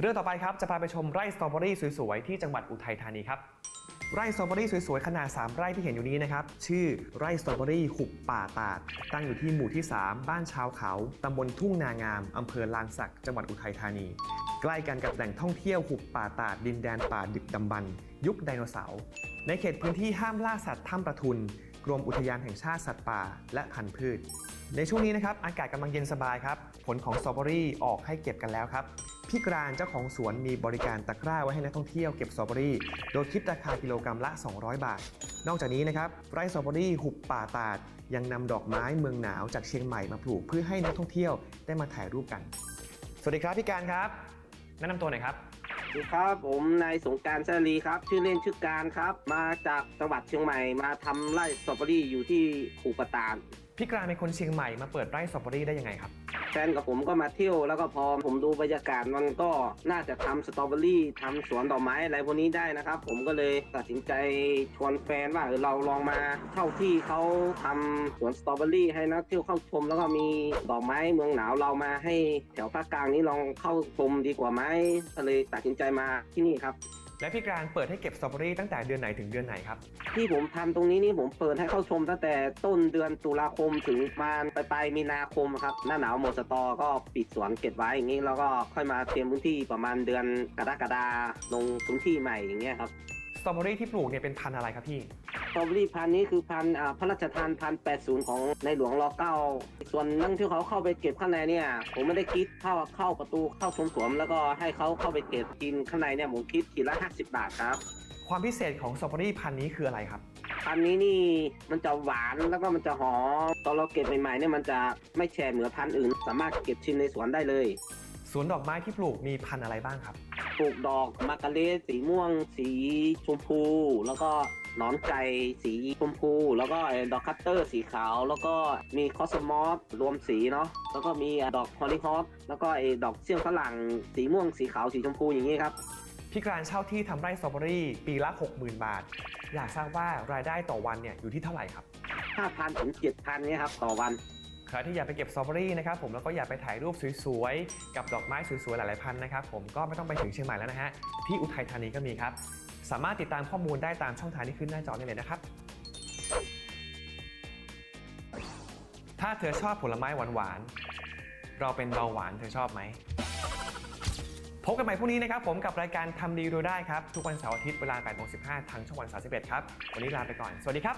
เรื่องต่อไปครับจะพาไปชมไร่สตรอเบอรี่สวยๆที่จังหวัดอุทัยธานีครับไร่สตรอเบอรี่สวยๆ ขนาด 3 ไร่ที่เห็นอยู่นี้นะครับ ชื่อไร่สตรอเบอรี่หุบป่าตาด ตั้งอยู่ที่หมู่ที่ 3 บ้านชาวเขา ตำบลทุ่งนางาม อำเภอลานสัก จังหวัดอุทัยธานี ใกล้กันกับแหล่งท่องเที่ยวหุบป่าตาด ดินแดนป่าดึกดำบรรยุคไดโนเสาร์ ในเขตพื้นที่ห้ามล่าสัตว์ถ้ำประทุน กรมอุทยานแห่งชาติสัตว์ป่า และพันธุ์พืช ในช่วงนี้นะครับอากาศกำลังเย็นสบายครับ ผลของสตรอเบอรี่ออกให้เก็บกันแล้วครับพี่กรานเจ้าของสวนมีบริการตะกร้าไว้ให้นักท่องเที่ยวเก็บสตรอเบอรี่ โดยคิดราคากิโลกรัมละ 200 บาท นอกจากนี้นะครับไร่สตรอเบอรี่หุบป่าตาด ยังนำดอกไม้เมืองหนาวจากเชียงใหม่มาปลูกเพื่อให้นักท่องเที่ยวได้มาถ่ายรูปกัน สวัสดีครับพี่การครับ แนะนำตัวหน่อยครับ ดีครับผมนายสงการชาลีครับ ชื่อเล่นชื่อการครับ มาจากจังหวัดเชียงใหม่มาทำไร่สตรอเบอรี่อยู่ที่ขูปะตาน พี่กรานเป็นคนเชียงใหม่มาเปิดไร่สตรอเบอรี่ได้ยังไงครับ แฟนกับผมก็มาเที่ยวแล้วก็พอผมดูบรรยากาศมันก็น่าจะทำสตรอเบอรี่ทำสวนดอกไม้อะไรพวกนี้ได้นะครับ ผมก็เลยตัดสินใจชวนแฟนว่าเราลองมาเข้าที่เขาทำสวนสตรอเบอรี่ให้นักเที่ยวเข้าชม แล้วก็มีดอกไม้เมืองหนาวเรามาให้แถวภาคกลางนี้ลองเข้าชมดีกว่าไหมก็เลยตัดสินใจมาที่นี่ครับ และพี่กลางเปิดให้เก็บสตรอเบอรี่ตั้งแต่เดือนไหนถึงเดือนไหนครับ ที่ผมทำตรงนี้นี่ผมเปิดให้เข้าชมตั้งแต่ต้นเดือนตุลาคมถึงประมาณปลายมีนาคมครับหน้าหนาวหมดสตอก็ปิดสวนเก็บไว้อย่างนี้แล้วก็ค่อยมาเตรียมพื้นที่ประมาณเดือนกรกฎาลงพื้นที่ใหม่อย่างเงี้ยครับ ตรอเบอรี่ที่ปลูกเนี่ยเป็นพันธุ์อะไรครับพี่ สตรอเบอรี่พันธุ์นี้คือพันธุ์อ่าพระราชทานพันแปดศูนย์ของในหลวงรอเก้าส่วนนั่งที่เขาเข้าไปเก็บข้างในเนี่ย ผมไม่ได้คิดเข้าเข้าประตูเข้าชมสวนแล้วก็ให้เขาเข้าไปเก็บกินข้างในเนี่ยผมคิดทีละ50บาทครับ ความพิเศษของสตรอเบอรี่พันธุ์นี้คืออะไรครับ พันธุ์นี้นี่มันจะหวานแล้วก็มันจะหอมตอนเราเก็บใหม่ๆเนี่ยมันจะไม่แฉะเหมือนพันธุ์อื่น สามารถเก็บชิมในสวนได้เลย สวนดอกไม้ที่ปลูกมีพันธุ์อะไรบ้างครับ ปลูกดอกมะกะเลสสีม่วง สีชมพู แล้วก็หนอนไก่สีชมพู แล้วก็ไอ้ดอกคัตเตอร์สีขาว แล้วก็มีคอสมอสรวมสีเนาะแล้วก็มีดอกฮอลลีฮอปแล้วก็ไอ้ดอกเสี่ยงฝรั่งสีม่วงสีขาวสีชมพูอย่างนี้ครับพี่กรานเช่าที่ทำไร่สตรอเบอรี่ปีละ 60,000 บาท อยากทราบว่ารายได้ต่อวันเนี่ยอยู่ที่เท่าไหร่ครับ 5,000ถึง7,000เนี่ยครับต่อวัน ใครที่อยากไปเก็บสตรอเบอรี่นะครับผมแล้วก็อยากไปถ่ายรูปสวยๆ กับดอกไม้สวยๆ หลายๆพันนะครับผมก็ไม่ต้องไปถึงเชียงใหม่แล้วนะฮะที่อุทัยธานีก็มีครับ สามารถติดตามข้อมูลได้ตามช่องทางที่ขึ้นหน้าจอได้เลยนะครับ ถ้าเธอชอบผลไม้หวานๆ เราเป็นเบาหวานเธอชอบไหมพบกันใหม่พรุ่งนี้นะครับผมกับรายการทำดีรู้ได้ครับ ทุกวันเสาร์อาทิตย์เวลา8โมง15 ทางช่องวัน 31 ครับ วันนี้ลาไปก่อน สวัสดีครับ